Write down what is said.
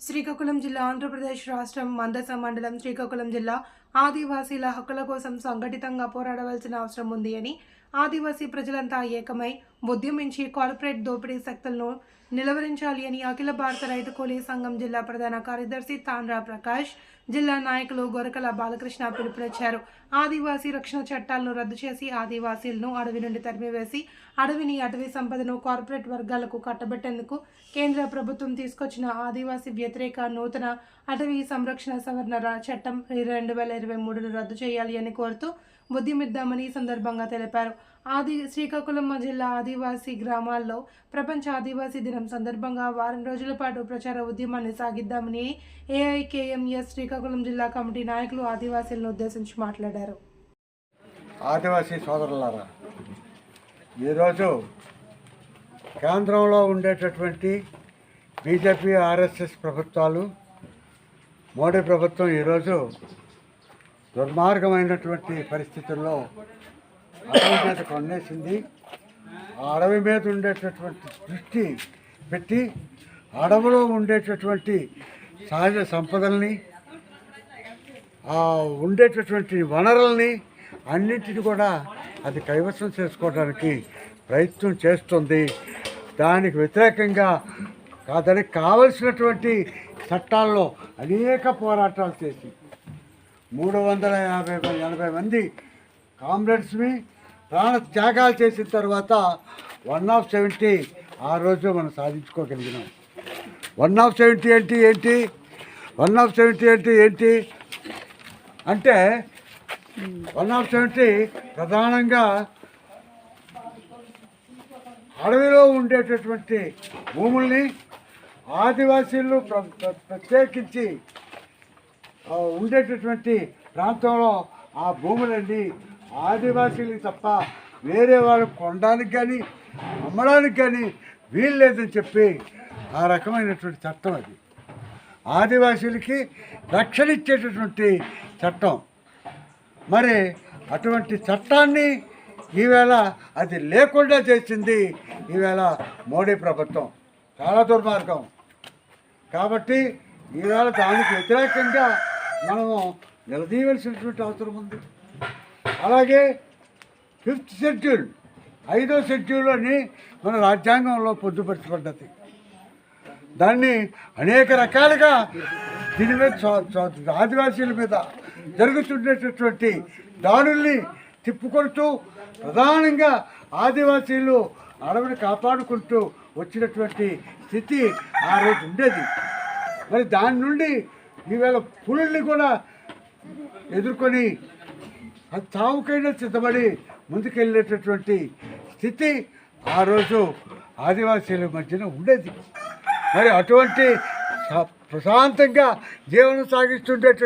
శ్రీకాకుళం జిల్లా ఆంధ్రప్రదేశ్ రాష్ట్రం మందస మండలం శ్రీకాకుళం జిల్లా ఆదివాసీల హక్కుల కోసం సంఘటితంగా పోరాడవలసిన అవసరం ఉంది అని ఆదివాసీ ప్రజలంతా ఏకమై ఉద్యమించి కార్పొరేట్ దోపిడీ శక్తులను నిలవరించాలి అని అఖిల భారత రైతు కూలీ సంఘం జిల్లా ప్రధాన కార్యదర్శి తాండ్రా ప్రకాష్ జిల్లా నాయకులు గొరకల బాలకృష్ణ పిలుపునిచ్చారు. ఆదివాసీ రక్షణ చట్టాలను రద్దు చేసి ఆదివాసీలను అడవి నుండి తరిమివేసి అడవిని అటవీ సంపదను కార్పొరేట్ వర్గాలకు కట్టబెట్టేందుకు కేంద్ర ప్రభుత్వం తీసుకొచ్చిన ఆదివాసీ వ్యతిరేక నూతన అటవీ సంరక్షణ సవరణ చట్టం రెండు వేల ఇరవై మూడును రద్దు చేయాలి అని కోరుతూ ఉద్యమిద్దామని ఈ సందర్భంగా తెలిపారు. ఆది శ్రీకాకుళం జిల్లా ఆదివాసీ గ్రామాల్లో ప్రపంచ ఆదివాసీ దినం సందర్భంగా వారం రోజుల పాటు ప్రచార ఉద్యమాన్ని సాగిద్దామని ఏఐకేఎంఎస్ శ్రీకాకుళం జిల్లా కమిటీ నాయకులు ఆదివాసీలను ఉద్దేశించి మాట్లాడారు. ఆదివాసీ సోదరులారా ఈరోజు కేంద్రంలో ఉండేటటువంటి బీజేపీ ఆర్ఎస్ఎస్ ప్రభుత్వాలు మోడీ ప్రభుత్వం ఈరోజు దుర్మార్గమైనటువంటి పరిస్థితుల్లో అడవి మీద కొన్నేసింది ఆ అడవి మీద ఉండేటటువంటి దృష్టి పెట్టి అడవిలో ఉండేటటువంటి సహజ సంపదల్ని ఆ ఉండేటటువంటి వనరుల్ని అన్నింటిని కూడా అది కైవసం చేసుకోవడానికి ప్రయత్నం చేస్తుంది. దానికి వ్యతిరేకంగా దానికి కావలసినటువంటి చట్టాల్లో అనేక పోరాటాలు చేసి మూడు వందల యాభై ఎనభై మంది కామ్రేడ్స్ని ప్రాణ త్యాగాలు చేసిన తర్వాత వన్ ఆఫ్ సెవెంటీ ఆ రోజు మనం సాధించుకోగలిగినాం. వన్ ఆఫ్ సెవెంటీ ఏంటి ఏంటి? వన్ ఆఫ్ సెవెంటీ ఏంటి ఏంటి? అంటే వన్ ఆఫ్ సెవెంటీ ప్రధానంగా అడవిలో ఉండేటటువంటి భూముల్ని ఆదివాసీలు ప్ర- ప్రత్యేకించి ఉండేటటువంటి ప్రాంతంలో ఆ భూములన్నీ ఆదివాసీలు తప్ప వేరే వాళ్ళు కొనడానికి కానీ అమ్మడానికి కానీ వీలు లేదని చెప్పి ఆ రకమైనటువంటి చట్టం అది. ఆదివాసీలకి రక్షణ ఇచ్చేటటువంటి చట్టం. మరి అటువంటి చట్టాన్ని ఈవేళ అది లేకుండా చేసింది ఈవేళ మోడీ ప్రభుత్వం. చాలా దుర్మార్గం. కాబట్టి ఈవేళ దానికి వ్యతిరేకంగా మనము నిలదీయవలసినటువంటి అవసరం ఉంది. అలాగే ఫిఫ్త్ షెడ్యూల్ ఐదో షెడ్యూల్ అని మన రాజ్యాంగంలో పొద్దుపరచబడ్డది దాన్ని అనేక రకాలుగా దీని మీద ఆదివాసీల మీద జరుగుతుండేటటువంటి దాడుల్ని తిప్పుకొడుతూ ప్రధానంగా ఆదివాసీలు అడవిని కాపాడుకుంటూ వచ్చినటువంటి స్థితి ఆ రోజు ఉండేది. మరి దాని నుండి ఈవేళ పులుల్ని కూడా ఎదుర్కొని అది చావుకైనా సిద్ధపడి ముందుకెళ్ళేటటువంటి స్థితి ఆ రోజు ఆదివాసీల మధ్యన ఉండేది. మరి అటువంటి ప్రశాంతంగా జీవనం సాగిస్తుండేట